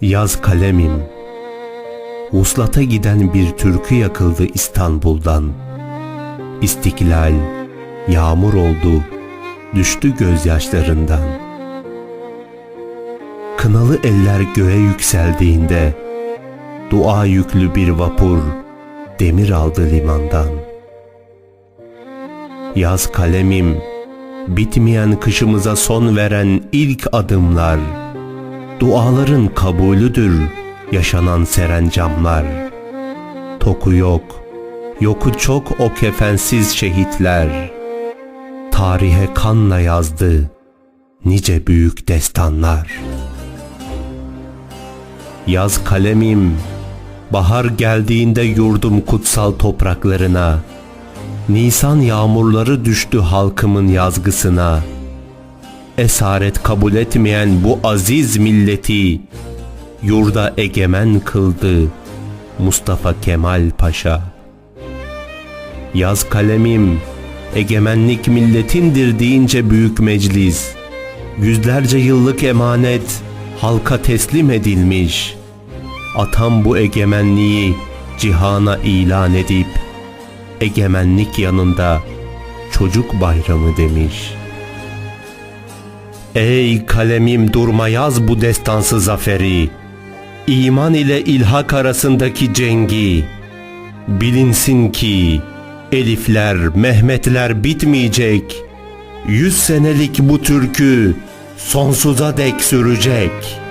Yaz kalemim Vuslata giden bir türkü yakıldı İstanbul'dan. İstiklal Yağmur oldu Düştü gözyaşlarından. Kınalı eller göğe yükseldiğinde Dua yüklü bir vapur Demir aldı limandan. Yaz kalemim Bitmeyen kışımıza son veren ilk adımlar Duaların kabulüdür yaşanan serencamlar. Toku yok, yoku çok o kefensiz şehitler. Tarihe kanla yazdı nice büyük destanlar. Yaz kalemim, bahar geldiğinde yurdum kutsal topraklarına. Nisan yağmurları düştü halkımın yazgısına.'' esaret kabul etmeyen bu aziz milleti yurda egemen kıldı Mustafa Kemal Paşa. Yaz kalemim, egemenlik milletindir deyince büyük meclis, yüzlerce yıllık emanet halka teslim edilmiş. Atam bu egemenliği cihana ilan edip, egemenlik yanında çocuk bayramı demiş.'' Ey kalemim durma yaz bu destansı zaferi. İman ile ilhak arasındaki cengi. Bilinsin ki Elifler, Mehmetler bitmeyecek. Yüz senelik bu türkü sonsuza dek sürecek.''